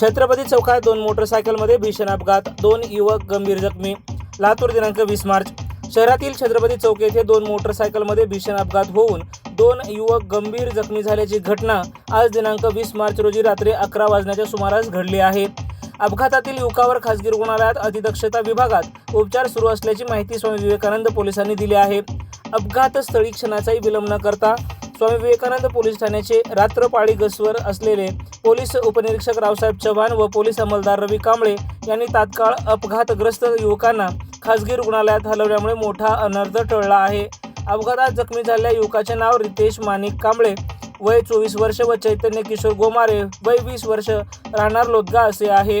छत्रपती चौकात दोन मोटरसायकलमध्ये भीषण अपघात. दोन युवक गंभीर जखमी. लातूर दिनांक वीस मार्च. शहरातील छत्रपती चौक येथे दोन मोटरसायकलमध्ये भीषण अपघात होऊन दोन युवक गंभीर जखमी झाल्याची घटना आज दिनांक वीस मार्च रोजी रात्री अकरा वाजण्याच्या सुमारास घडली आहे. अपघातातील युवकावर खासगी रुग्णालयात अतिदक्षता विभागात उपचार सुरू असल्याची माहिती स्वामी विवेकानंद पोलिसांनी दिली आहे. अपघातस्थळी क्षणाचाही विलंब न करता स्वामी विवेकानंद पोलीस ठाण्याचे रात्रपाळी गसवर असलेले पोलीस उपनिरीक्षक रावसाहेब चव्हाण व पोलीस अंमलदार रवी कांबळे यांनी तात्काळ अपघातग्रस्त युवकांना खासगी रुग्णालयात हलवल्यामुळे मोठा अनर्थ टळला आहे. अपघातात जखमी झालेल्या युवकाचे नाव रितेश माणिक कांबळे वय चोवीस वर्ष व चैतन्य किशोर गोमारे वय वीस वर्ष राहणार लोदगा असे आहे.